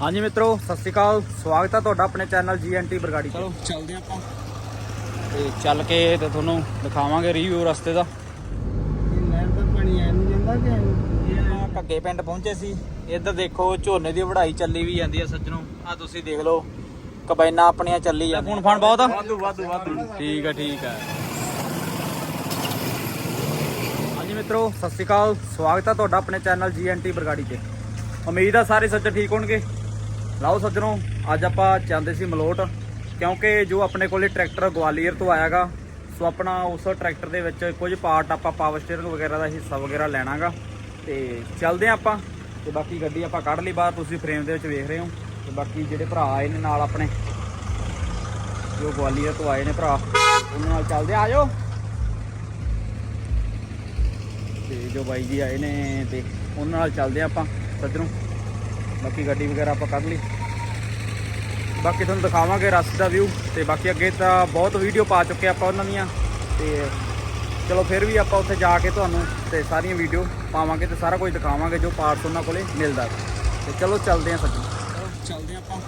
ਹਾਂਜੀ ਮਿੱਤਰੋ ਸਤਿ ਸ਼੍ਰੀ ਅਕਾਲ। ਸਵਾਗਤ ਹੈ ਤੁਹਾਡਾ ਆਪਣੇ ਚੈਨਲ ਜੀਐਨਟੀ ਬਰਗਾੜੀ ਚਲੋ ਚੱਲਦੇ ਆਪਾਂ। ਤੇ ਚੱਲ ਕੇ ਤੇ ਤੁਹਾਨੂੰ ਦਿਖਾਵਾਂਗੇ ਰਿਵਿਊ ਰਸਤੇ ਦਾ। ਨਹਿਰ ਦਾ ਪਾਣੀ ਐ ਨੂੰ ਜਾਂਦਾ ਕਿ ਇਹ ਘੱਗੇ ਪਿੰਡ ਪਹੁੰਚੇ ਸੀ। ਇੱਧਰ ਦੇਖੋ ਝੋਨੇ ਦੀ ਵਢਾਈ ਚੱਲੀ ਵੀ ਜਾਂਦੀ ਹੈ ਸੱਜਣੋ। ਆ ਤੁਸੀਂ ਦੇਖ ਲਓ ਕਬੈਨਾ ਆਪਣੀਆਂ ਚੱਲੀ ਜਾਂਦੀਆਂ। ਫੋਨ ਫਾਨ ਬਹੁਤ ਆ? ਵਾਧੂ ਵਾਧੂ ਵਾਧੂ। ਠੀਕ ਆ ਠੀਕ ਆ। ਹਾਂਜੀ ਮਿੱਤਰੋ ਸਤਿ ਸ਼੍ਰੀ ਅਕਾਲ। ਸਵਾਗਤ ਹੈ ਤੁਹਾਡਾ ਆਪਣੇ ਚੈਨਲ ਜੀਐਨਟੀ ਬਰਗਾੜੀ ਤੇ ਉਮੀਦ ਆ ਸਾਰੇ ਸੱਜਣ ਠੀਕ ਹੋਣਗੇ। ਲਓ ਸੱਜਣੋ, ਅੱਜ ਆਪਾਂ ਜਾਂਦੇ ਸੀ ਮਲੋਟ, ਕਿਉਂਕਿ ਜੋ ਆਪਣੇ ਕੋਲੇ ਟਰੈਕਟਰ ਗਵਾਲੀਅਰ ਤੋਂ ਆਇਆਗਾ, ਸੋ ਆਪਣਾ ਉਸ ਟਰੈਕਟਰ ਦੇ ਵਿੱਚ ਕੁਝ ਪਾਰਟ ਆਪਾਂ ਪਾਵਰ ਸਟੀਅਰਿੰਗ ਵਗੈਰਾ ਦਾ ਹਿੱਸਾ ਵਗੈਰਾ ਲੈਣਾਗਾ। ਤੇ ਚੱਲਦੇ ਹਾਂ ਆਪਾਂ, ਤੇ ਬਾਕੀ ਗੱਡੀ ਆਪਾਂ ਕੱਢ ਲਈ ਬਾਹਰ, ਤੁਸੀਂ ਫਰੇਮ ਦੇ ਵਿੱਚ ਵੇਖ ਰਹੇ ਹੋ। ਤੇ ਬਾਕੀ ਜਿਹੜੇ ਭਰਾ ਆਏ ਨੇ ਨਾਲ ਆਪਣੇ, ਜੋ ਗਵਾਲੀਅਰ ਤੋਂ ਆਏ ਨੇ ਭਰਾ, ਉਹਨਾਂ ਨਾਲ ਚੱਲਦੇ ਆ ਜਾਓ ਤੇ ਜੋ ਬਾਈ ਜੀ ਆਏ ਨੇ, ਤੇ ਉਹਨਾਂ ਨਾਲ ਚੱਲਦੇ ਆ ਆਪਾਂ, ਸੱਜਣੋਂ। ਬਾਕੀ ਗੱਡੀ ਵਗੈਰਾ ਆਪਾਂ ਕੱਢ ਲਈ। ਬਾਕੀ ਤੁਹਾਨੂੰ ਦਿਖਾਵਾਂਗੇ ਰਸਤੇ ਦਾ ਵਿਊ ਤੇ ਬਾਕੀ ਅੱਗੇ ਤਾਂ ਬਹੁਤ ਵੀਡੀਓ ਪਾ ਚੁੱਕੇ ਆਪਾਂ ਉਹਨਾਂ ਦੀਆਂ। ਤੇ ਚਲੋ ਫਿਰ ਵੀ ਆਪਾਂ ਉੱਥੇ ਜਾ ਕੇ ਤੁਹਾਨੂੰ ਤੇ ਸਾਰੀਆਂ ਵੀਡੀਓ ਪਾਵਾਂਗੇ ਤੇ ਸਾਰਾ ਕੁਝ ਦਿਖਾਵਾਂਗੇ ਜੋ ਪਾਰਟਸ ਉਹਨਾਂ ਕੋਲੇ ਮਿਲਦਾ। ਤੇ ਚਲੋ ਚੱਲਦੇ ਆ ਸੱਜਣੋਂ। ਚੱਲਦੇ ਆ ਆਪਾਂ।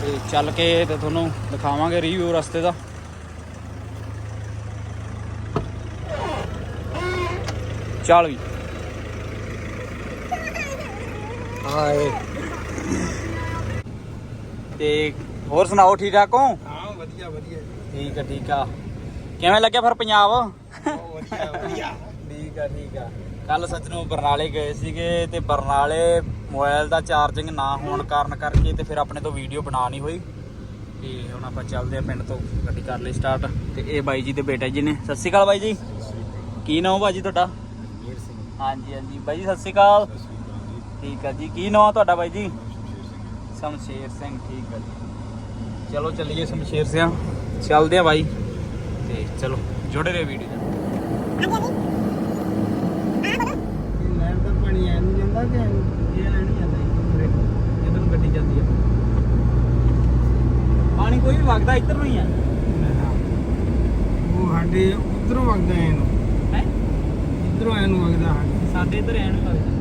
ਤੇ ਚੱਲ ਕੇ ਤੇ ਤੁਹਾਨੂੰ ਦਿਖਾਵਾਂਗੇ ਰਿਵਿਊ ਰਸਤੇ ਦਾ। ਚੱਲ ਵੀ। ਹਾਏ। ਤੇ ਹੋਰ ਸੁਣਾਓ ਠੀਕ ਠਾਕ ਹੋ? ਹਾਂ ਵਧੀਆ ਵਧੀਆ। ਠੀਕ ਆ ਠੀਕ ਆ। ਕਿਵੇਂ ਲੱਗਿਆ ਫਿਰ ਪੰਜਾਬ? ਵਧੀਆ ਵਧੀਆ। ਠੀਕ ਆ ਠੀਕ ਆ। ਕੱਲ ਸੱਜਣੋਂ ਬਰਨਾਲੇ ਗਏ ਸੀਗੇ ਤੇ ਬਰਨਾਲੇ ਮੋਬਾਈਲ ਦਾ ਚਾਰਜਿੰਗ ਨਾ ਹੋਣ ਕਾਰਨ ਕਰਕੇ ਤੇ ਫਿਰ ਆਪਣੇ ਤੋਂ ਵੀਡੀਓ ਬਣਾ ਨਹੀਂ ਹੋਈ। ਤੇ ਹੁਣ ਆਪਾਂ ਚੱਲਦੇ ਆ ਪਿੰਡ ਤੋਂ ਗੱਡੀ ਕਰ ਲਈ ਸਟਾਰਟ ਤੇ ਇਹ ਬਾਈ ਜੀ ਦੇ ਬੇਟਾ ਜੀ ਨੇ। ਸਤਿ ਸ਼੍ਰੀ ਅਕਾਲ ਬਾਈ ਜੀ। ਕੀ ਨਾਮ ਬਾਜੀ ਤੁਹਾਡਾ? ਹਾਂਜੀ ਹਾਂਜੀ। ਬਾਈ ਜੀ ਸਤਿ ਸ਼੍ਰੀ ਅਕਾਲ। ਠੀਕ ਆ ਜੀ। ਕੀ ਨਾਮ ਆ ਤੁਹਾਡਾ ਬਾਈ ਜੀ? ਸ਼ਮਸ਼ੇਰ ਸਿੰਘ ਠੀਕ ਆ ਜੀ। ਚਲੋ ਚੱਲੀਏ ਸ਼ਮਸ਼ੇਰ ਸਿੰਘ ਚੱਲਦੇ ਆ ਬਾਈ। ਤੇ ਚਲੋ ਜੁੜੇ ਰਹੇ ਵੀਡੀਓ ਨਾਲ ਨਹਿਰ ਦਾ ਪਾਣੀ ਐ ਨੂੰ ਜਾਂਦਾ ਕਿ ਇਹ ਲੈਣ ਨਹੀਂ ਜਾਂਦਾ ਜੀ ਇਧਰ ਨੂੰ ਗੱਡੀ ਜਾਂਦੀ ਆ ਪਾਣੀ ਕੋਈ ਵੀ ਵਗਦਾ ਇੱਧਰ ਨੂੰ ਹੀ ਆ। ਉਹ ਸਾਡੇ ਉਧਰੋਂ ਵਗਦਾ ਐ ਨੂੰ ਹੈ? ਇਧਰੋਂ ਐ ਨੂੰ ਵਗਦਾ ਸਾਡੇ। ਸਾਡੇ ਇੱਧਰ ਐਨ ਲੱਗਦਾ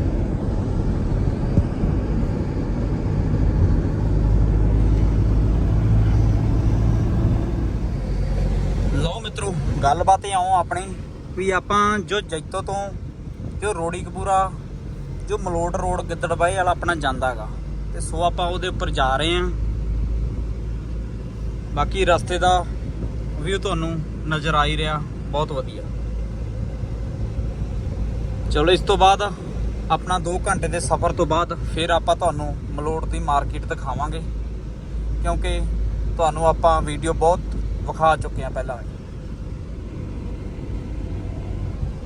ਲਓ ਮਿੱਤਰੋ ਗੱਲਬਾਤ ਇਹ ਆਉਂ ਆਪਣੀ, ਵੀ ਆਪਾਂ ਜੋ ਜੈਤੋ ਤੋਂ, ਜੋ ਰੋੜੀ ਕਪੂਰਾ ਜੋ ਮਲੋਟ ਰੋਡ ਗਿੱਦੜਬਾਈ ਵਾਲਾ ਆਪਣਾ ਜਾਂਦਾਗਾ ਤੇ ਸੋ ਆਪਾਂ ਉਹਦੇ ਉੱਪਰ ਜਾ ਰਹੇ ਆਂ। ਬਾਕੀ ਰਸਤੇ ਦਾ ਵੀ ਤੁਹਾਨੂੰ ਨਜ਼ਰ ਆ ਹੀ ਰਿਹਾ, ਬਹੁਤ ਵਧੀਆ। ਚਲੋ ਇਸ ਤੋਂ ਬਾਅਦ ਆਪਣਾ 2 ਘੰਟੇ ਦੇ ਸਫ਼ਰ ਤੋਂ ਬਾਅਦ ਫਿਰ ਆਪਾਂ ਤੁਹਾਨੂੰ ਮਲੋਟ ਦੀ ਮਾਰਕੀਟ ਦਿਖਾਵਾਂਗੇ, ਕਿਉਂਕਿ ਤੁਹਾਨੂੰ ਆਪਾਂ ਵੀਡੀਓ ਬਹੁਤ ਵਿਖਾ ਚੁੱਕੇ ਆ ਪਹਿਲਾਂ।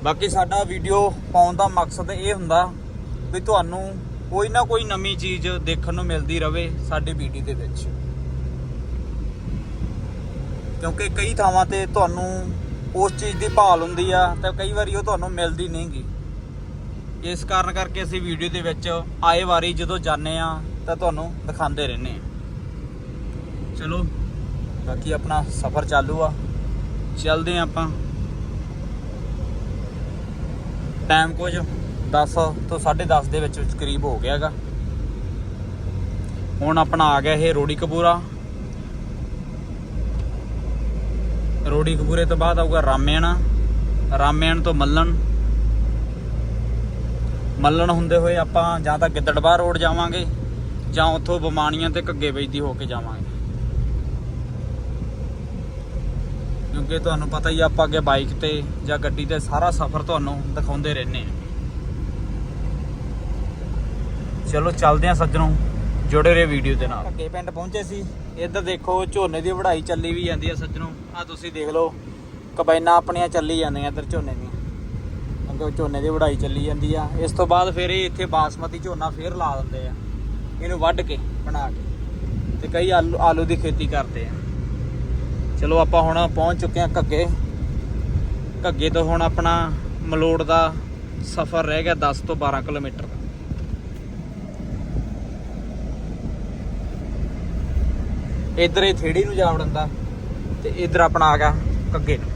ਬਾਕੀ ਸਾਡਾ ਵੀਡੀਓ ਪਾਉਣ ਦਾ ਮਕਸਦ ਇਹ ਹੁੰਦਾ ਵੀ ਤੁਹਾਨੂੰ ਕੋਈ ਨਾ ਕੋਈ ਨਵੀਂ ਚੀਜ਼ ਦੇਖਣ ਨੂੰ ਮਿਲਦੀ ਰਹੇ ਸਾਡੀ ਵੀਡੀਓ ਦੇ ਵਿੱਚ। ਕਿਉਂਕਿ ਕਈ ਥਾਵਾਂ ਤੇ ਤੁਹਾਨੂੰ ਉਸ ਚੀਜ਼ ਦੀ ਭਾਲ ਹੁੰਦੀ ਆ ਤੇ ਕਈ ਵਾਰੀ ਉਹ ਤੁਹਾਨੂੰ ਮਿਲਦੀ ਨਹੀਂਗੀ। ਇਸ ਕਾਰਨ ਕਰਕੇ ਅਸੀਂ ਵੀਡੀਓ ਦੇ ਵਿੱਚ ਆਏ ਵਾਰੀ ਜਦੋਂ ਜਾਂਦੇ ਆ ਤਾਂ ਤੁਹਾਨੂੰ ਦਿਖਾਉਂਦੇ ਰਹਿੰਦੇ ਆ। ਚਲੋ, ਬਾਕੀ ਆਪਣਾ ਸਫ਼ਰ ਚਾਲੂ ਆ। ਚੱਲਦੇ ਆ ਆਪਾਂ। ਟਾਈਮ ਕੁਝ 10 ਤੋਂ 10:30 ਦੇ ਵਿੱਚ ਕਰੀਬ ਹੋ ਗਿਆ ਹੈਗਾ। ਹੁਣ ਆਪਣਾ ਆ ਗਿਆ ਇਹ ਰੋੜੀ ਕਪੂਰਾ। ਰੋੜੀ ਕਪੂਰੇ ਤੋਂ ਬਾਅਦ ਆਊਗਾ ਰਾਮੇਣ ਰਾਮੇਣ ਤੋਂ ਮੱਲਣ। ਮੱਲਣ ਹੁੰਦੇ ਹੋਏ ਆਪਾਂ ਜਾਂ ਤਾਂ ਗਿੱਦੜਬਾਹ ਰੋਡ ਜਾਵਾਂਗੇ ਜਾਂ ਉੱਥੋਂ ਬਮਾਨੀਆਂ ਤੇ ਘੱਗੇ ਵੇਚਦੀ ਹੋ ਕੇ ਜਾਵਾਂਗੇ। ਅੱਗੇ ਤੁਹਾਨੂੰ ਪਤਾ ਹੀ ਆਪਾਂ ਅੱਗੇ ਬਾਈਕ ਤੇ ਜਾਂ ਗੱਡੀ ਤੇ ਸਾਰਾ ਸਫ਼ਰ ਤੁਹਾਨੂੰ ਦਿਖਾਉਂਦੇ ਰਹਿੰਦੇ ਆ ਚਲੋ ਚੱਲਦੇ ਆ ਸੱਜਣੋਂ, ਜੁੜੇ ਰਹੇ ਵੀਡੀਓ ਦੇ ਨਾਲ। ਅੱਗੇ ਪਿੰਡ ਪਹੁੰਚੇ ਸੀ। ਇੱਧਰ ਦੇਖੋ, ਝੋਨੇ ਦੀ ਵਢਾਈ ਚੱਲੀ ਵੀ ਜਾਂਦੀ ਆ ਸੱਜਣੋਂ। ਆ ਤੁਸੀਂ ਦੇਖ ਲਓ ਕਬੈਨਾ ਆਪਣੀਆਂ ਚੱਲੀ ਜਾਂਦੀਆਂ ਇੱਧਰ ਝੋਨੇ ਦੀਆਂ। ਅੱਗੇ ਝੋਨੇ ਦੀ ਵਢਾਈ ਚੱਲੀ ਜਾਂਦੀ ਆ। ਇਸ ਤੋਂ ਬਾਅਦ ਫਿਰ ਇਹ ਇੱਥੇ ਬਾਸਮਤੀ ਝੋਨਾ ਫੇਰ ਲਾ ਦਿੰਦੇ ਆ। ਇਹਨੂੰ ਵੱਢ ਕੇ, ਬਣਾ ਕੇ। ਤੇ ਕਈ ਆਲੂ ਆਲੂ ਦੀ ਖੇਤੀ ਕਰਦੇ ਆ। ਚਲੋ ਆਪਾਂ ਹੁਣ ਪਹੁੰਚ ਚੁੱਕੇ ਹਾਂ ਘੱਗੇ। ਘੱਗੇ ਤੋਂ ਹੁਣ ਆਪਣਾ ਮਲੋੜ ਦਾ ਸਫ਼ਰ ਰਹਿ ਗਿਆ 10 ਤੋਂ 12 ਕਿਲੋਮੀਟਰ ਦਾ। ਇੱਧਰ ਇਹ ਥੇੜੀ ਨੂੰ ਜਾ ਵੜਦਾ ਤੇ ਇੱਧਰ ਆਪਣਾ ਆ ਗਿਆ ਘੱਗੇ ਨੂੰ।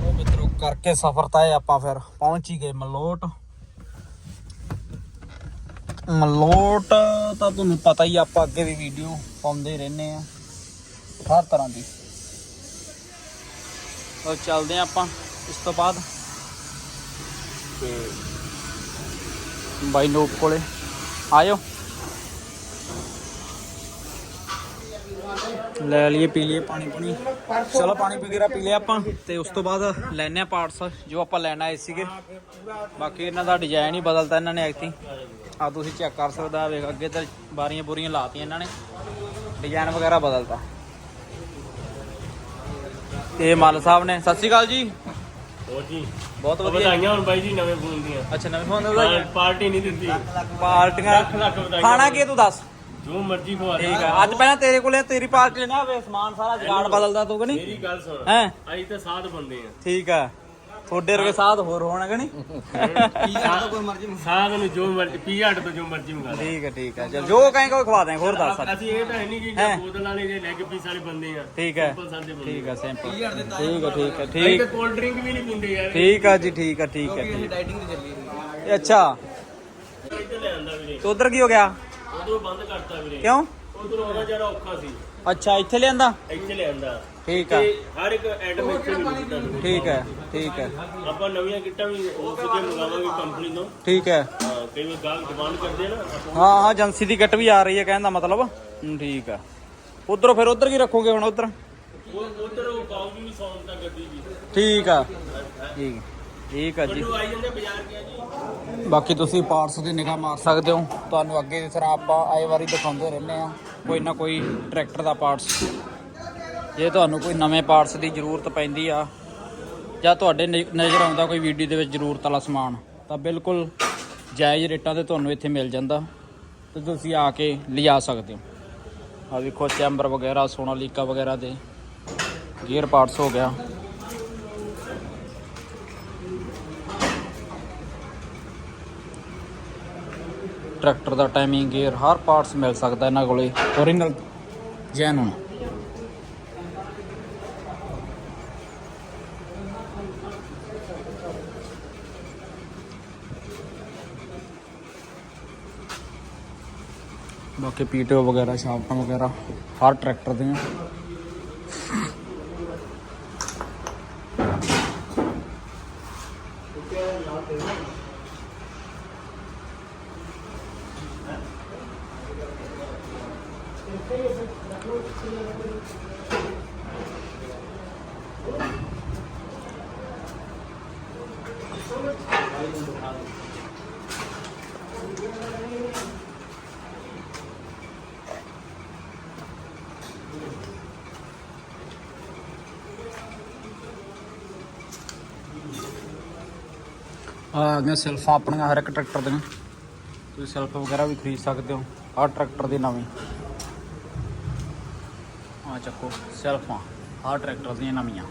ਉਹ ਮਿੱਤਰੋ, ਕਰਕੇ ਸਫ਼ਰ ਤਾਂ ਇਹ ਆਪਾਂ ਫਿਰ ਪਹੁੰਚ ਹੀ ਗਏ ਮਲੋਟ। ਮਲੋਟ ਤਾਂ ਤੁਹਾਨੂੰ ਪਤਾ ਹੀ ਆ, ਆਪਾਂ ਅੱਗੇ ਵੀ ਵੀਡੀਓ ਪਾਉਂਦੇ ਰਹਿੰਦੇ ਆ। ਹਰ ਤਰ੍ਹਾਂ ਦੀ। ਉਹ ਚੱਲਦੇ ਆ ਆਪਾਂ ਇਸ ਤੋਂ ਬਾਅਦ। ਤੇ ਬਾਈ ਨੂਪ ਕੋਲੇ। ਆਇਓ। ਲੈ ਲਈਏ ਪੀ ਲਈਏ ਪਾਣੀ ਪੁਣੀ। ਚਲੋ ਪਾਣੀ ਵਗੈਰਾ ਪੀ ਲਿਆ ਆਪਾਂ ਤੇ ਉਸ ਤੋਂ ਬਾਅਦ ਲੈਣੇ ਆ ਪਾਰਟਸ ਜੋ ਆਪਾਂ ਲੈਣ ਆਏ ਸੀਗੇ। ਬਾਕੀ ਇਹਨਾਂ ਦਾ ਡਿਜ਼ਾਈਨ ਹੀ ਬਦਲਤਾ ਇਹਨਾਂ ਨੇ ਐਕਟੀ ਆ ਤੁਸੀਂ ਚੈੱਕ ਕਰ ਸਕਦੇ ਆ ਵੇਖ ਅੱਗੇ ਤਾਂ ਬਾਰੀਆਂ ਬੁਰੀਆਂ ਲਾਤੀਆਂ ਇਹਨਾਂ ਨੇ। ਡਿਜ਼ਾਈਨ ਵਗੈਰਾ ਬਦਲਤਾ। ਤੇ ਮੱਲ ਸਾਹਿਬ ਨੇ ਸਤਿ ਸ਼੍ਰੀ ਅਕਾਲ ਜੀ। ਹੋਰ ਜੀ। ਬਹੁਤ ਵਧੀਆ। ਵਧਾਈਆਂ ਹੁਣ ਬਾਈ ਜੀ ਨਵੇਂ ਫੋਨ ਦੀਆਂ। ਅੱਛਾ ਨਵੇਂ ਫੋਨ ਦਾ ਪਾਰਟੀ ਨਹੀਂ ਦਿੱਤੀ ਪਾਰਟੀਆਂ। ਲੱਖ ਲੱਖ ਵਧਾਈਆਂ। ਖਾਣਾ ਕੀ ਤੂੰ ਦੱਸ? ਜੋ ਮਰਜ਼ੀ ਖਵਾ ਠੀਕ ਹੈ ਅੱਜ ਪਹਿਲਾਂ ਤੇਰੇ ਕੋਲੇ ਤੇਰੀ ਪਾਰਟੀ ਲੈਣਾ ਹੋਵੇ ਸਮਾਨ ਸਾਰਾ ਜਗਾੜ ਬਦਲਦਾ ਤੂੰ ਕਿ ਨਹੀਂ? ਮੇਰੀ ਗੱਲ ਸੁਣ। ਹੈ? ਅਸੀਂ ਤਾਂ ਸਾਧ ਬੰਦੇ ਆ। ਠੀਕ ਆ। ਤੁਹਾਡੇ ਵਰਗੇ ਸਾਧ ਹੋਰ ਹੋਣਗੇ ਨਹੀਂ? ਸਾਧ ਨੂੰ ਜੋ ਮਰਜ਼ੀ ਪੀਆਟ ਤੋਂ ਜੋ ਮਰਜ਼ੀ ਮੰਗਾ ਲੈ ਠੀਕ ਹੈ ਠੀਕ ਹੈ। ਚਲ ਜੋ ਕਹੇਂਗੇ ਉਹ ਖਵਾ ਦੇਂਗੇ ਹੋਰ ਦੱਸ ਸਾਡੇ। ਅਸੀਂ ਇਹ ਤਾਂ ਹੈ ਨਹੀਂ ਕਿ ਹੈਂ? ਜੇ ਬੋਤਲ ਵਾਲੇ ਜੇ ਲੈਗ ਪੀਸ ਵਾਲੇ ਬੰਦੇ ਆ ਠੀਕ ਹੈ। ਸਿੰਪਲ ਸਾਦੇ ਬੰਦੇ ਠੀਕ ਹੈ ਸਿੰਪਲ ਠੀਕ ਹੈ ਠੀਕ ਹੈ ਠੀਕ। ਤਾਂ ਕੋਲਡ ਡਰਿੰਕ ਵੀ ਨਹੀਂ ਪੀਂਦੇ ਯਾਰ। ਠੀਕ ਆ ਜੀ ਠੀਕ ਆ ਠੀਕ ਹੈ ਠੀਕ। ਡਾਈਟਿੰਗ ਤੇ ਚੱਲੀ ਇਹ ਅੱਛਾ। ਇੱਥੇ ਲੈ ਆਂਦਾ ਵੀਰੇ ਤੇ ਉਧਰ ਕੀ ਹੋ ਗਿਆ? ਉਦੋਂ ਬੰਦ ਕਰਤਾ ਵੀਰੇ। ਕਿਉਂ? ਉਦੋਂ ਉਹਦਾ ਜਿਹੜਾ ਔਖਾ ਸੀ। ਅੱਛਾ ਇੱਥੇ ਲਿਆਂਦਾ? ਇੱਥੇ ਲੈ ਆਂਦਾ ਠੀਕ ਆ। ਤੇ ਹਰ ਇੱਕ ਐਟਮ ਇੱਥੇ ਮਿਲੂਗੀ ਤੁਹਾਨੂੰ ਠੀਕ ਹੈ? ਠੀਕ ਹੈ ਆਪਾਂ ਨਵੀਆਂ ਕਿੱਟਾਂ ਵੀ ਉਸ ਤੇ ਮੰਗਾਵਾਂਗੇ ਕੰਪਨੀ ਤੋਂ। ਠੀਕ ਹੈ ਹਾਂ ਕਈ ਵਾਰ ਗਾਹਕ ਡਿਮਾਂਡ ਕਰਦੇ ਆ ਨਾ ਆਪਾਂ ਹਾਂ ਹਾਂ ਏਜੰਸੀ ਦੀ ਕਿੱਟ ਵੀ ਆ ਰਹੀ ਹੈ ਕਹਿਣ ਦਾ ਮਤਲਬ। ਹੂੰ, ਠੀਕ ਆ। ਉਧਰੋਂ ਫਿਰ ਉਧਰ ਕੀ ਰੱਖੋਗੇ ਹੁਣ ਉਧਰ? ਉਹ ਉਧਰ ਉਹ ਪਾਉਗੀ ਵੀ ਸੌਂਪ ਦਾ ਗੱਡੀ ਵੀ ਠੀਕ ਆ। ਠੀਕ ਠੀਕ ਆ ਜੀ। ਮੈਨੂੰ ਆਈ ਜਾਂਦੇ ਬਾਜ਼ਾਰ ਗਿਆ ਜੀ? ਬਾਕੀ ਤੁਸੀਂ ਪਾਰਟਸ ਦੀ ਨਿਗਾਹ ਮਾਰ ਸਕਦੇ ਹੋ। ਤੁਹਾਨੂੰ ਅੱਗੇ ਦੀ ਤਰ੍ਹਾਂ ਆਪਾਂ ਆਏ ਵਾਰੀ ਦਿਖਾਉਂਦੇ ਰਹਿੰਦੇ ਆ ਕੋਈ ਨਾ ਕੋਈ ਟਰੈਕਟਰ ਦਾ ਪਾਰਟਸ ਜੇ ਤੁਹਾਨੂੰ ਕੋਈ ਨਵੇਂ ਪਾਰਟਸ ਦੀ ਜ਼ਰੂਰਤ ਪੈਂਦੀ ਆ, ਜਾਂ ਤੁਹਾਡੇ ਨ- ਨਜ਼ਰ ਆਉਂਦਾ ਕੋਈ ਵੀਡੀਓ ਦੇ ਵਿੱਚ ਜ਼ਰੂਰਤ ਵਾਲਾ ਸਮਾਨ, ਤਾਂ ਬਿਲਕੁਲ ਜਾਇਜ਼ ਰੇਟਾਂ ਤੇ ਤੁਹਾਨੂੰ ਇੱਥੇ ਮਿਲ ਜਾਂਦਾ ਤੇ ਤੁਸੀਂ ਆ ਕੇ ਲਿਜਾ ਸਕਦੇ ਹੋ। ਆ ਵੇਖੋ ਚੈਂਬਰ ਵਗੈਰਾ, ਸੋਨਾਲੀਕਾ ਵਗੈਰਾ ਦੇ ਗੇਅਰ ਪਾਰਟਸ ਹੋ ਗਿਆ। ਟਰੈਕਟਰ ਦਾ ਟਾਈਮਿੰਗ ਗੇਅਰ ਹਰ ਪਾਰਟਸ ਮਿਲ ਸਕਦਾ ਇਹਨਾਂ ਕੋਲੇ ਓਰੀਜਨਲ ਜੈਨੂਨ ਬਾਕੀ ਪੀਟੀਓ ਵਗੈਰਾ ਸ਼ਾਫਟਾਂ ਵਗੈਰਾ ਹਰ ਟਰੈਕਟਰ ਦੀਆਂ ਆ ਗਈਆਂ ਸੈਲਫਾਂ ਆਪਣੀਆਂ ਹਰ ਇੱਕ ਟਰੈਕਟਰ ਦੀਆਂ। ਤੁਸੀਂ ਸੈਲਫ ਵਗੈਰਾ ਵੀ ਖਰੀਦ ਸਕਦੇ ਹੋ, ਹਰ ਟਰੈਕਟਰ ਦੀ ਨਵੀਂ। ਆ ਚੱਕੋ, ਸੈਲਫਾਂ, ਹਰ ਟਰੈਕਟਰ ਦੀਆਂ ਨਵੀਆਂ।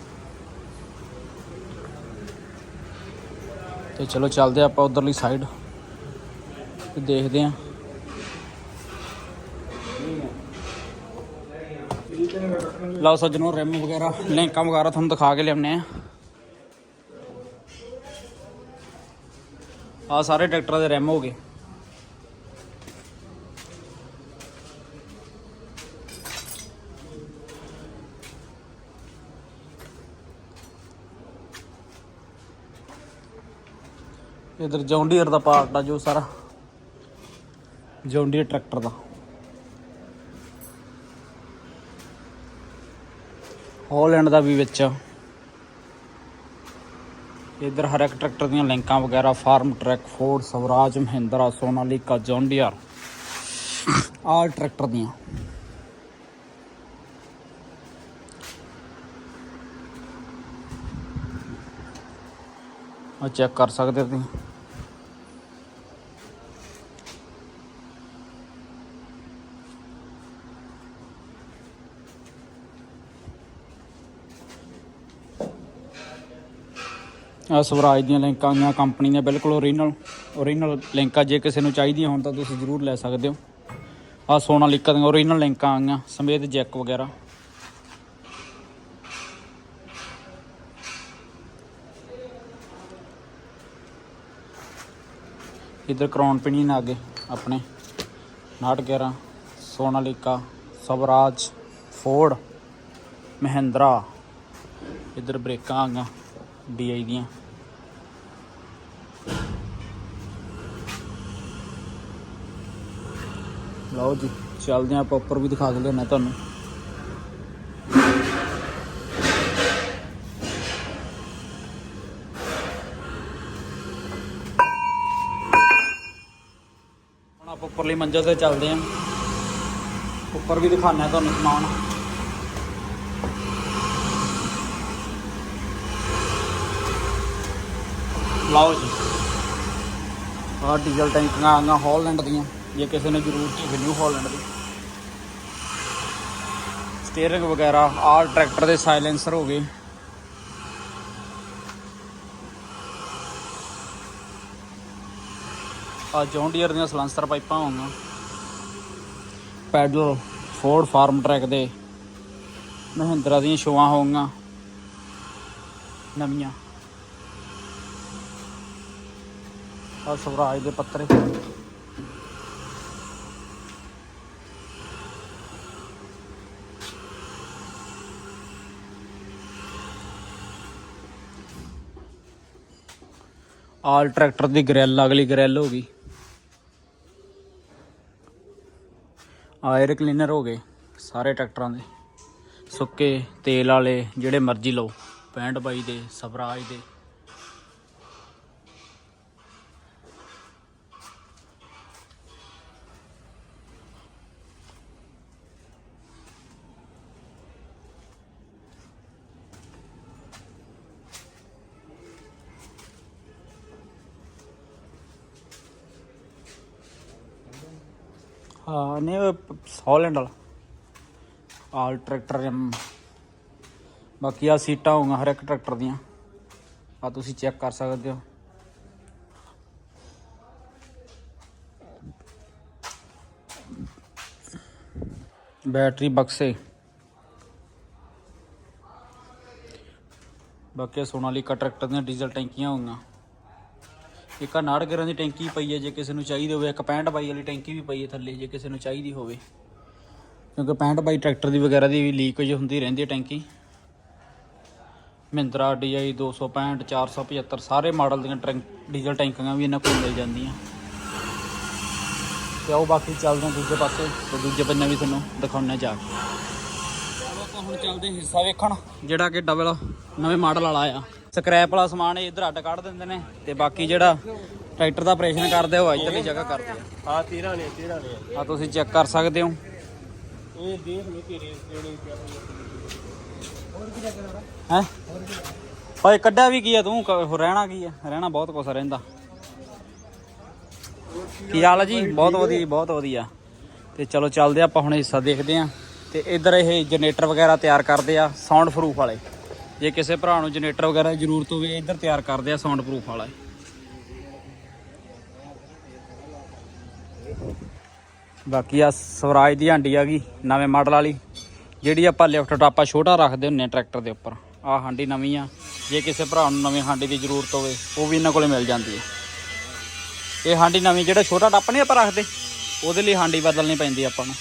ਤੇ ਚਲੋ ਚੱਲਦੇ ਆਪਾਂ ਉਧਰਲੀ ਸਾਈਡ ਤੇ ਦੇਖਦੇ ਆਂ ਲਓ ਸੱਜਣੋ ਰਿਮ ਵਗੈਰਾ, ਲਿੰਕਾਂ ਵਗੈਰਾ ਤੁਹਾਨੂੰ ਦਿਖਾ ਕੇ ਲਿਆਉਣੇ ਆ ਆ ਸਾਰੇ ਟਰੈਕਟਰਾਂ ਦੇ ਰਿਮ ਹੋ ਗਏ। ਇਧਰ ਜੌਂਡੀਅਰ ਦਾ ਪਾਰਟ ਆ ਜੋ ਸਾਰਾ। ਜੌਂਡੀਅਰ ਟਰੈਕਟਰ ਦਾ। ਹਾਲੈਂਡ ਦਾ ਵੀ ਵਿੱਚ। ਇਧਰ ਹਰ ਇੱਕ ਟਰੈਕਟਰ ਦੀਆਂ ਲਿੰਕਾਂ ਵਗੈਰਾ Farmtrac Ford Swaraj Mahindra Sonalika John Deere all tractor ਦੀਆਂ ਆ ਚੈੱਕ ਕਰ ਸਕਦੇ ਹੋ ਤੁਸੀਂ ਸਵਰਾਜ ਦੀਆਂ ਲਿੰਕਾਂ ਆਈਆਂ ਕੰਪਨੀ ਦੀਆਂ, ਬਿਲਕੁਲ ਓਰੀਜਨਲ ਓਰੀਜਨਲ ਲਿੰਕਾਂ ਜੇ ਕਿਸੇ ਨੂੰ ਚਾਹੀਦੀਆਂ ਹੋਣ ਤਾਂ ਤੁਸੀਂ ਜ਼ਰੂਰ ਲੈ ਸਕਦੇ ਹੋ। ਆ ਸੋਨਾਲੀਕਾ ਦੀਆਂ ਓਰੀਜਨਲ ਲਿੰਕਾਂ ਆਈਆਂ ਸਮੇਤ ਜੈਕ ਵਗੈਰਾ। ਇਧਰ ਕਰਾਉਣ ਪਿਣੀ ਨਾ ਅੱਗੇ ਆਪਣੇ 911 ਸੋਨਾਲੀਕਾ ਸਵਰਾਜ, ਫੋਰਡ, ਮਹਿੰਦਰਾ। ਇੱਧਰ ਬ੍ਰੇਕਾਂ ਆ ਗਈਆਂ ਡੀਆਈ ਦੀਆਂ। ਲਓ ਜੀ, ਚੱਲਦੇ ਆਪਾਂ ਉੱਪਰ ਵੀ ਦਿਖਾ ਕੇ ਲਿਆਉਣਾ ਤੁਹਾਨੂੰ। ਹੁਣ ਆਪਾਂ ਉੱਪਰਲੀ ਮੰਜ਼ਲ ਤੇ ਚੱਲਦੇ ਆਂ ਉੱਪਰ ਵੀ ਦਿਖਾਣਾ ਤੁਹਾਨੂੰ ਸਮਾਨ। ਲਓ ਜੀ, ਆਹ ਡੀਜ਼ਲ ਟੈਂਕਾਂ ਆਈਆਂ ਹਾਲੈਂਡ ਦੀਆਂ। ਜੇ ਕਿਸੇ ਨੇ ਜ਼ਰੂਰਤ ਹੋਵੇ ਨਿਊ ਹਾਲੈਂਡ ਦੀ। ਸਟੀਅਰਿੰਗ ਵਗੈਰਾ ਆਲ ਟਰੈਕਟਰ ਦੇ ਸਾਇਲੈਂਸਰ ਹੋ ਗਏ। ਆ ਜੌਨ ਡੀਅਰ ਦੀਆਂ ਸਲੈਂਸਰ ਪਾਈਪਾਂ ਹੋਣਗੀਆਂ ਪੈਡਲ ਫੋਰਡ ਫਾਰਮ ਟਰੈਕ ਦੇ ਮਹਿੰਦਰਾ ਦੀਆਂ ਸ਼ੋਆਂ ਹੋਣਗੀਆਂ ਨਵੀਆਂ। ਆ ਸਵਰਾਜ ਦੇ ਪੱਤਰੇ। ਆਲ ਟਰੈਕਟਰ ਦੀ ਗ੍ਰਿਲ, ਅਗਲੀ ਗ੍ਰਿਲ ਹੋ ਗਈ। ਆਇਰ ਕਲੀਨਰ ਹੋ ਗਏ ਸਾਰੇ ਟਰੈਕਟਰਾਂ ਦੇ। ਸੁੱਕੇ ਤੇਲ ਵਾਲੇ ਜਿਹੜੇ ਮਰਜ਼ੀ ਲਓ 65 ਬਾਈ ਦੇ, ਸਵਰਾਜ ਦੇ। ਹਾਂ ਨਹੀਂ ਹੌਲੈਂਡ ਵਾਲਾ ਆਲ ਟਰੈਕਟਰ ਰਿਮ ਬਾਕੀ ਆ ਸੀਟਾਂ ਹੋਊਗਾ ਹਰ ਇੱਕ ਟਰੈਕਟਰ ਦੀਆਂ ਆ ਤੁਸੀਂ ਚੈੱਕ ਕਰ ਸਕਦੇ ਹੋ ਬੈਟਰੀ ਬਕਸੇ ਬਾਕੀ ਸੋਨਾਲੀਕਾ ਟਰੈਕਟਰ ਦੀਆਂ ਡੀਜ਼ਲ ਟੈਂਕੀਆਂ ਹੋਊਗੀਆਂ ਇੱਕ ਆ 69 ਦੀ ਟੈਂਕੀ ਪਈ ਹੈ, ਜੇ ਕਿਸੇ ਨੂੰ ਚਾਹੀਦੀ ਹੋਵੇ, ਇੱਕ 65 ਬਾਈ ਵਾਲੀ ਟੈਂਕੀ ਵੀ ਪਈ ਹੈ ਥੱਲੇ, ਜੇ ਕਿਸੇ ਨੂੰ ਚਾਹੀਦੀ ਹੋਵੇ। ਕਿਉਂਕਿ 65 ਬਾਈ ਟਰੈਕਟਰ ਦੀ ਵਗੈਰਾ ਦੀ ਵੀ ਲੀਕੇਜ ਹੁੰਦੀ ਰਹਿੰਦੀ ਹੈ ਟੈਂਕੀ। ਮਹਿੰਦਰਾ DI 265 475 ਸਾਰੇ ਮਾਡਲ ਦੀਆਂ ਟਰੈਂਕ ਡੀਜ਼ਲ ਟੈਂਕੀਆਂ ਵੀ ਇਹਨਾਂ ਕੋਲ ਮਿਲ ਜਾਂਦੀਆਂ। ਤੇ ਆਓ ਬਾਕੀ ਚੱਲਦੇ ਹਾਂ ਦੂਜੇ ਪਾਸੇ, ਤੇ ਦੂਜੇ ਬੰਨੇ ਵੀ ਤੁਹਾਨੂੰ ਦਿਖਾਉਣਾ ਜਾ ਕੇ। ਆਪਾਂ ਹੁਣ ਚੱਲਦੇ ਹਿੱਸਾ ਵੇਖਣ, ਜਿਹੜਾ ਕਿ ਡਬਲ ਨਵੇਂ ਮਾਡਲ ਵਾਲਾ ਆ ਸਕ੍ਰੈਪ ਵਾਲਾ ਸਮਾਨ ਇਹ ਇਧਰ ਅੱਡ ਕੱਢ ਦਿੰਦੇ ਨੇ ਤੇ ਬਾਕੀ ਜਿਹੜਾ ਟਰੈਕਟਰ ਦਾ ਆਪਰੇਸ਼ਨ ਕਰਦੇ ਹੋ ਇੱਧਰਲੀ ਜਗ੍ਹਾ ਕਰਦੇ ਆ। ਆ 13 ਨੇ 13 ਨੇ। ਆ ਤੁਸੀਂ ਚੈੱਕ ਕਰ ਸਕਦੇ ਹੋ। ਇਹ ਦੇਖ ਲਓ ਤੇਰੇ ਕਿਹੜੇ ਹੈ? ਓਏ ਕੱਢਿਆ ਵੀ ਕੀ ਆ ਤੂੰ? ਰਹਿਣਾ ਕੀ ਆ? ਰਹਿਣਾ ਬਹੁਤ ਕੁਛ ਰਹਿੰਦਾ। ਕੀ ਹਾਲ ਆ ਜੀ? ਬਹੁਤ ਵਧੀਆ ਬਹੁਤ ਵਧੀਆ। ਤੇ ਚਲੋ ਚੱਲਦੇ ਆਪਾਂ ਹੁਣ ਹਿੱਸਾ ਦੇਖਦੇ ਆ। ਤੇ ਇੱਧਰ ਇਹ ਜਨਰੇਟਰ ਵਗੈਰਾ ਤਿਆਰ ਕਰਦੇ ਆ ਸਾਊਂਡ ਪ੍ਰੂਫ ਵਾਲੇ। ਜੇ ਕਿਸੇ ਭਰਾ ਨੂੰ ਜਨਰੇਟਰ ਵਗੈਰਾ ਦੀ ਜ਼ਰੂਰਤ ਹੋਵੇ ਇੱਧਰ ਤਿਆਰ ਕਰਦੇ ਆ ਸਾਊਂਡ ਪ੍ਰੂਫ ਵਾਲਾ। ਬਾਕੀ ਆ ਸਵਰਾਜ ਦੀ ਹਾਂਡੀ ਆ ਗਈ, ਨਵੇਂ ਮਾਡਲ ਵਾਲੀ, ਜਿਹੜੀ ਆਪਾਂ ਲਿਫਟ ਟਾਪਾ ਛੋਟਾ ਰੱਖਦੇ ਹੁੰਨੇ ਆ ਟਰੈਕਟਰ ਦੇ ਉੱਪਰ। ਆਹ ਹਾਂਡੀ ਨਵੀਂ ਆ, ਜੇ ਕਿਸੇ ਭਰਾ ਨੂੰ ਨਵੀਂ ਹਾਂਡੀ ਦੀ ਜ਼ਰੂਰਤ ਹੋਵੇ, ਉਹ ਵੀ ਇਹਨਾਂ ਕੋਲੇ ਮਿਲ ਜਾਂਦੀ ਹੈ ਇਹ ਹਾਂਡੀ ਨਵੀਂ ਜਿਹੜਾ ਛੋਟਾ ਟੱਪ ਨਹੀਂ ਆਪਾਂ ਰੱਖਦੇ, ਉਹਦੇ ਲਈ ਹਾਂਡੀ ਬਦਲਣੀ ਪੈਂਦੀ ਆਪਾਂ ਨੂੰ।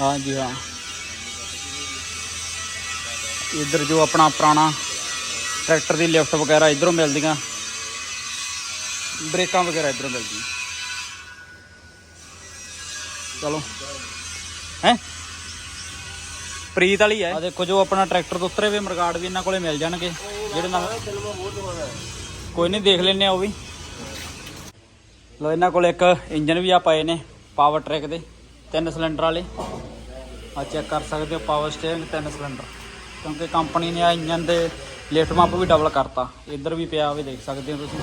ਹਾਂ ਜੀ ਹਾਂ। ਇੱਧਰ ਜੋ ਆਪਣਾ ਪੁਰਾਣਾ ਟਰੈਕਟਰ ਦੀ ਲਿਫਟ ਵਗੈਰਾ ਇਧਰੋਂ ਮਿਲਦੀਆਂ। ਬ੍ਰੇਕਾਂ ਵਗੈਰਾ ਇਧਰੋਂ ਮਿਲਦੀਆਂ। ਚਲੋ। ਹੈ? ਪ੍ਰੀਤ ਵਾਲੀ ਹੈ। ਆ ਦੇਖੋ ਜੋ ਆਪਣਾ ਟਰੈਕਟਰ ਤੋਂ ਉਤਰੇ ਹੋਏ ਮਰਗਾੜ ਵੀ ਇਹਨਾਂ ਕੋਲੇ ਮਿਲ ਜਾਣਗੇ। ਜਿਹੜੇ ਨਾਲ ਕੋਈ ਨਹੀਂ ਦੇਖ ਲੈਨੇ ਆ ਉਹ ਵੀ। ਲੋ ਇਹਨਾਂ ਕੋਲ ਇੱਕ ਇੰਜਨ ਵੀ ਆ ਪਏ ਨੇ, ਪਾਵਰ ਟਰੈਕ ਦੇ। ਤਿੰਨ ਸਿਲੰਡਰ ਵਾਲੇ। ਆ ਚੈੱਕ ਕਰ ਸਕਦੇ ਹੋ ਪਾਵਰ ਸਟੀਅਰਿੰਗ ਤਿੰਨ ਸਿਲੰਡਰ। ਕਿਉਂਕਿ ਕੰਪਨੀ ਨੇ ਇੰਜਨ ਦੇ ਲਿਫਟ ਮਾਪ ਵੀ ਡਬਲ ਕਰਤਾ। ਇੱਧਰ ਵੀ ਪਿਆ ਹੋਵੇ ਦੇਖ ਸਕਦੇ ਹੋ ਤੁਸੀਂ।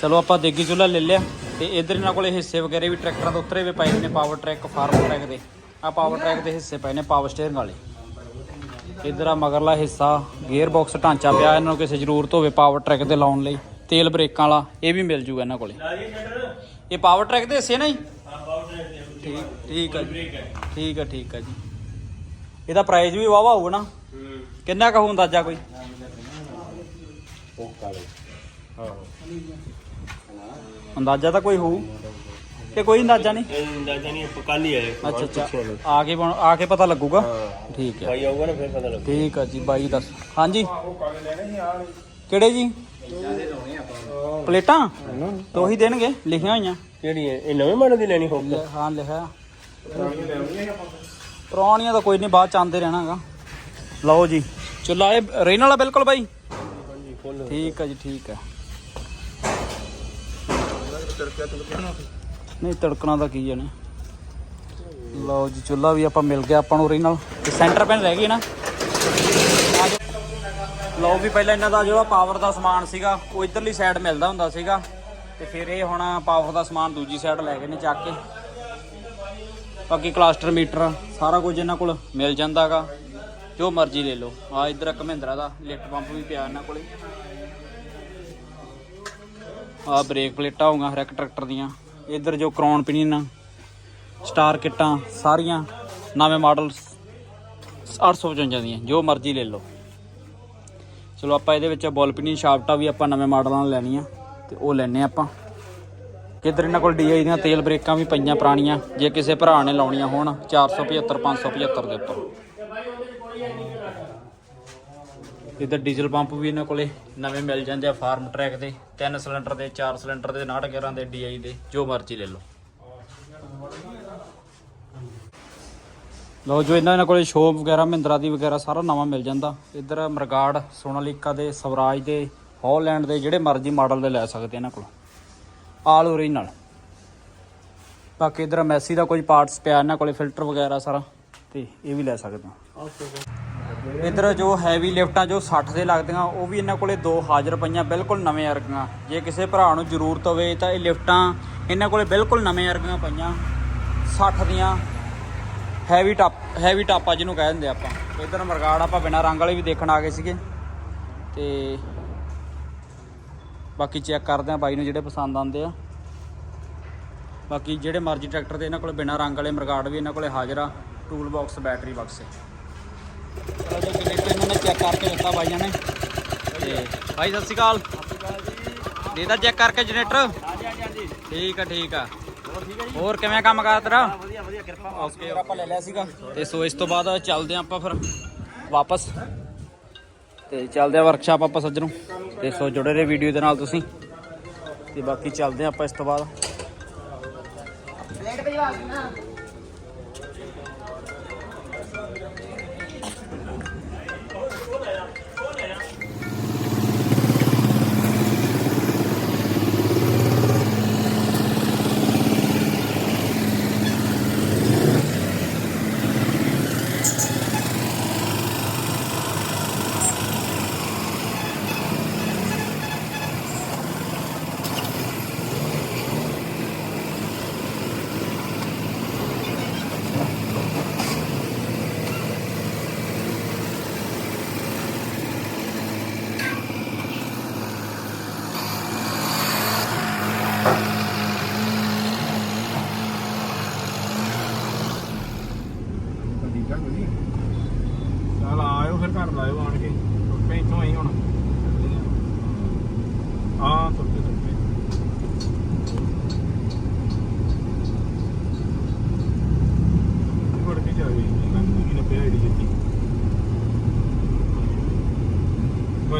ਚਲੋ ਆਪਾਂ ਦੇਗੀ ਚੁੱਲ੍ਹਾ ਲੈ ਲਿਆ ਤੇ ਇਧਰ ਇਹਨਾਂ ਕੋਲੇ ਹਿੱਸੇ ਵਗੈਰੇ ਵੀ ਟਰੈਕਟਰਾਂ ਦੇ ਉਤਰੇ ਹੋਏ ਪਏ ਨੇ ਪਾਵਰ ਟਰੈਕ ਫਾਰਮ ਟਰੈਕ ਦੇ। ਆ ਪਾਵਰ ਟਰੈਕ ਦੇ ਹਿੱਸੇ ਪਏ ਨੇ ਪਾਵਰ ਸਟੀਅਰਿੰਗ ਵਾਲੇ। ਇਧਰ ਆ ਮਗਰਲਾ ਹਿੱਸਾ ਗੇਅਰ ਬਾਕਸ ਢਾਂਚਾ ਪਿਆ ਇਹਨਾਂ ਨੂੰ ਕਿਸੇ ਜ਼ਰੂਰਤ ਹੋਵੇ ਪਾਵਰ ਟਰੈਕ ਤੇ ਲਾਉਣ ਲਈ। ਤੇਲ ਬ੍ਰੇਕਾਂ ਵਾਲਾ ਇਹ ਵੀ ਮਿਲ ਜੂਗਾ ਇਹਨਾਂ ਕੋਲੇ। ਇਹ ਪਾਵਰ ਟਰੈਕ ਦੇ ਹਿੱਸੇ ਨਾ ਜੀ? ਠੀਕ। ਠੀਕ ਹੈ ਜੀ। ਠੀਕ ਹੈ। ਠੀਕ ਹੈ ਜੀ। ਇਹਦਾ ਪ੍ਰਾਈਸ ਵੀ ਵਾਵਾ ਹੋਊਗਾ ਨਾ। ਕਿੰਨਾ ਕੁ ਅੰਦਾਜ਼ਾ ਕੋਈ? ਹਾਂ ਅੰਦਾਜ਼ਾ ਤਾਂ ਕੋਈ ਹੋਊ ਕਿ ਕੋਈ ਅੰਦਾਜ਼ਾ ਨਹੀਂ? ਅੰਦਾਜ਼ਾ ਨਹੀਂ ਆਪਾਂ ਕੱਲ ਹੀ ਆਏ। ਅੱਛਾ ਅੱਛਾ। ਆ ਕੇ ਬਣ- ਆ ਕੇ ਪਤਾ ਲੱਗੂਗਾ। ਹਾਂ। ਠੀਕ ਹੈ ਭਾਈ ਆਊਗਾ ਨਾ ਫਿਰ ਪਤਾ ਲੱਗੂ ਠੀਕ ਆ ਜੀ ਬਾਈ ਦੱਸ। ਹਾਂਜੀ। ਕਿਹੜੇ ਜੀ? ਪਲੇਟਾਂ ਤੇ ਉਹੀ ਦੇਣਗੇ ਲਿਖੀਆਂ ਹੋਈਆਂ। ਕਿਹੜੀ ਹੈ ਇਹ ਨਵੇਂ ਮਾਡਲ ਦੀ ਲੈਣੀ ਹੋਊਗਾ। ਹਾਂ ਲਿਖਿਆ। ਪੁਰਾਣੀਆਂ ਤਾਂ ਕੋਈ ਨਹੀਂ, ਬਾਅਦ ਚ ਆਉਂਦੇ ਰਹਿਣਾਗਾ। ਲਓ ਜੀ। ਚੁੱਲਾ ਇਹ ਰਹਿਣ ਵਾਲਾ ਬਿਲਕੁਲ ਬਾਈ। ਠੀਕ ਆ ਜੀ, ਠੀਕ ਆ। ਨਹੀਂ, ਤੜਕਣਾ ਤਾਂ ਕੀ ਜਾਣੇ ਲਓ ਜੀ ਚੁੱਲਾ ਵੀ ਆਪਾਂ ਮਿਲ ਗਿਆ ਆਪਾਂ ਨੂੰ ਓਰੀਜਨਲ ਤੇ ਸੈਂਟਰ ਪੈਨ ਰਹਿ ਗਈ ਨਾ। ਲਓ ਵੀ ਪਹਿਲਾਂ ਇਹਨਾਂ ਦਾ ਜਿਹੜਾ ਪਾਵਰ ਦਾ ਸਮਾਨ ਸੀਗਾ, ਉਹ ਇਧਰਲੀ ਸਾਈਡ ਮਿਲਦਾ ਹੁੰਦਾ ਸੀਗਾ। ਤੇ ਫਿਰ ਇਹ ਹੁਣ ਪਾਵਰ ਦਾ ਸਮਾਨ ਦੂਜੀ ਸਾਈਡ ਲੈ ਗਏ ਨੇ ਚੱਕ ਕੇ। ਬਾਕੀ ਕਲਾਸਟਰ ਮੀਟਰ, ਸਾਰਾ ਕੁਝ ਇਹਨਾਂ ਕੋਲ ਮਿਲ ਜਾਂਦਾਗਾ। ਜੋ ਮਰਜ਼ੀ ਲੈ ਲਓ। ਆ ਇਧਰ ਇੱਕ ਮਹਿੰਦਰਾ ਦਾ ਇਲੈਕਟ ਪੰਪ ਵੀ ਪਿਆ ਇਹਨਾਂ ਕੋਲੇ। ਆ ਬ੍ਰੇਕ ਪਲੇਟਾਂ ਹੋਊਗਾ ਹਰ ਇੱਕ ਟਰੈਕਟਰ ਦੀਆਂ। ਇਧਰ ਜੋ ਕਰਾਉਣ ਪਿਨੀਅਨ ਸਟਾਰ ਕਿੱਟਾਂ ਸਾਰੀਆਂ, ਨਵੇਂ ਮਾਡਲ 855 ਦੀਆਂ, ਜੋ ਮਰਜ਼ੀ ਲੈ ਲਓ। ਚਲੋ ਆਪਾਂ ਇਹਦੇ ਵਿੱਚ ਬੋਲ ਪਿਨੀਅਨ ਸ਼ਾਫਟਾਂ ਵੀ ਆਪਾਂ ਨਵੇਂ ਮਾਡਲਾਂ ਨਾਲ ਲੈਣੀਆਂ, ਤੇ ਉਹ ਲੈਣੇ ਆਪਾਂ। ਕਿੱਧਰ ਇਹਨਾਂ ਕੋਲ ਡੀਆਈ ਦੀਆਂ ਤੇਲ ਬ੍ਰੇਕਾਂ ਵੀ ਪਈਆਂ ਪੁਰਾਣੀਆਂ? ਜੇ ਕਿਸੇ ਭਰਾ ਨੇ ਲਾਉਣੀਆਂ ਹੋਣ 475 575 ਦੇ ਉੱਪਰ। ਇਧਰ ਡੀਜ਼ਲ ਪੰਪ ਵੀ ਇਹਨਾਂ ਕੋਲੇ ਨਵੇਂ ਮਿਲ ਜਾਂਦੇ ਆ ਫਾਰਮ ਟਰੈਕ ਦੇ। ਤਿੰਨ ਸਿਲੰਡਰ ਦੇ, ਚਾਰ ਸਿਲੰਡਰ ਦੇ 69 11 ਦੇ, ਡੀਆਈ ਦੇ, ਜੋ ਮਰਜ਼ੀ ਲੈ ਲਓ। ਲਓ ਜੋ ਇਹਨਾਂ ਇਹਨਾਂ ਕੋਲੇ ਸ਼ੋਪ ਵਗੈਰਾ, ਮਹਿੰਦਰਾ ਦੀ ਵਗੈਰਾ ਸਾਰਾ ਨਵਾਂ ਮਿਲ ਜਾਂਦਾ। ਇਧਰ ਮਰਗਾੜ, ਸੋਨਾਲੀਕਾ ਦੇ, ਸਵਰਾਜ ਦੇ, ਹੌਲੈਂਡ ਦੇ ਜਿਹੜੇ ਮਰਜ਼ੀ ਮਾਡਲ ਦੇ ਲੈ ਸਕਦੇ ਇਹਨਾਂ ਕੋਲ। ਆਲ ਓਰੀਜਨਲ ਬਾਕੀ ਇਧਰ ਮੈਸੀ ਦਾ ਕੋਈ ਪਾਰਟਸ ਪਿਆ, ਇਹਨਾਂ ਕੋਲੇ ਫਿਲਟਰ ਵਗੈਰਾ ਸਾਰਾ, ਤੇ ਇਹ ਵੀ ਲੈ ਸਕਦੇ ਹੋ। ਇਧਰ ਜੋ ਹੈਵੀ ਲਿਫਟਾਂ ਜੋ 60 ਦੇ ਲੱਗਦੀਆਂ, ਉਹ ਵੀ ਇਹਨਾਂ ਕੋਲੇ ਦੋ ਹਾਜ਼ਰ ਪਈਆਂ ਬਿਲਕੁਲ ਨਵੇਂ ਵਰਗੀਆਂ। ਜੇ ਕਿਸੇ ਭਰਾ ਨੂੰ ਜ਼ਰੂਰਤ ਹੋਵੇ ਤਾਂ ਇਹ ਲਿਫਟਾਂ ਇਹਨਾਂ ਕੋਲੇ ਬਿਲਕੁਲ ਨਵੇਂ ਵਰਗੀਆਂ ਪਈਆਂ। 60 ਦੀਆਂ ਹੈਵੀ ਟਾਪ ਹੈਵੀ ਟਾਪਾ ਜਿਹਨੂੰ ਕਹਿ ਦਿੰਦੇ ਆਪਾਂ। ਇਧਰ ਮਰਗਾੜ ਆਪਾਂ ਬਿਨਾ ਰੰਗ ਵਾਲੇ ਵੀ ਦੇਖਣ ਆ ਗਏ ਸੀਗੇ। ਤੇ ਬਾਕੀ ਚੈੱਕ ਕਰਦੇ ਆ ਬਾਈ ਨੂੰ ਜਿਹੜੇ ਪਸੰਦ ਆਉਂਦੇ ਆ। ਬਾਕੀ ਜਿਹੜੇ ਮਰਜ਼ੀ ਟਰੈਕਟਰ ਦੇ ਇਹਨਾਂ ਕੋਲ ਬਿਨਾ ਰੰਗ ਵਾਲੇ ਮਰਗਾੜ ਵੀ ਇਹਨਾਂ ਕੋਲੇ ਹਾਜ਼ਰ ਆ ਟੂਲ ਬਾਕਸ ਬੈਟਰੀ ਬਾਕਸ ਚਲੋ ਜੀ ਜਨਰੇਟਰ ਇਹਨਾਂ ਨੇ ਚੈੱਕ ਕਰਕੇ ਦਿੱਤਾ ਬਾਈਆਂ ਨੇ। ਤੇ ਭਾਈ ਸਤਿ ਸ਼੍ਰੀ ਅਕਾਲ। ਦੇਦਾ ਚੈੱਕ ਕਰਕੇ ਜਨਰੇਟਰ। ਹਾਂਜੀ ਹਾਂਜੀ ਠੀਕ ਆ ਠੀਕ ਆ। ਹੋਰ ਕਿਵੇਂ ਕੰਮ ਕਰ ਤੇਰਾ? ਵਧੀਆ ਵਧੀਆ ਕਿਰਪਾ ਓਕੇ ਆਪਾਂ ਲੈ ਲਿਆ ਸੀਗਾ ਤੇ ਸੋ ਇਸ ਤੋਂ ਬਾਅਦ ਚੱਲਦੇ ਆਪਾਂ ਫਿਰ ਵਾਪਸ। ਤੇ ਚੱਲਦੇ ਆ ਵਰਕਸ਼ਾਪ ਆਪਾਂ ਸੱਜਣੋਂ, ਤੇ ਸੋ ਜੁੜੇ ਰਹੇ ਵੀਡੀਓ ਦੇ ਨਾਲ ਤੁਸੀਂ। ਤੇ ਬਾਕੀ ਚੱਲਦੇ ਆ ਆਪਾਂ ਇਸ ਤੋਂ ਬਾਅਦ। ਠੀਕ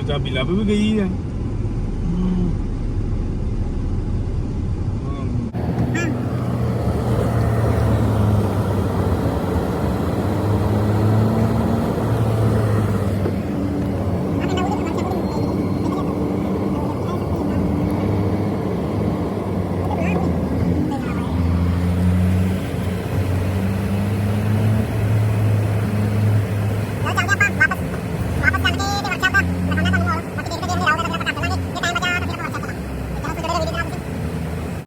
ਚਾਬੀ ਲੱਭ ਵੀ ਗਈ ਹੈ।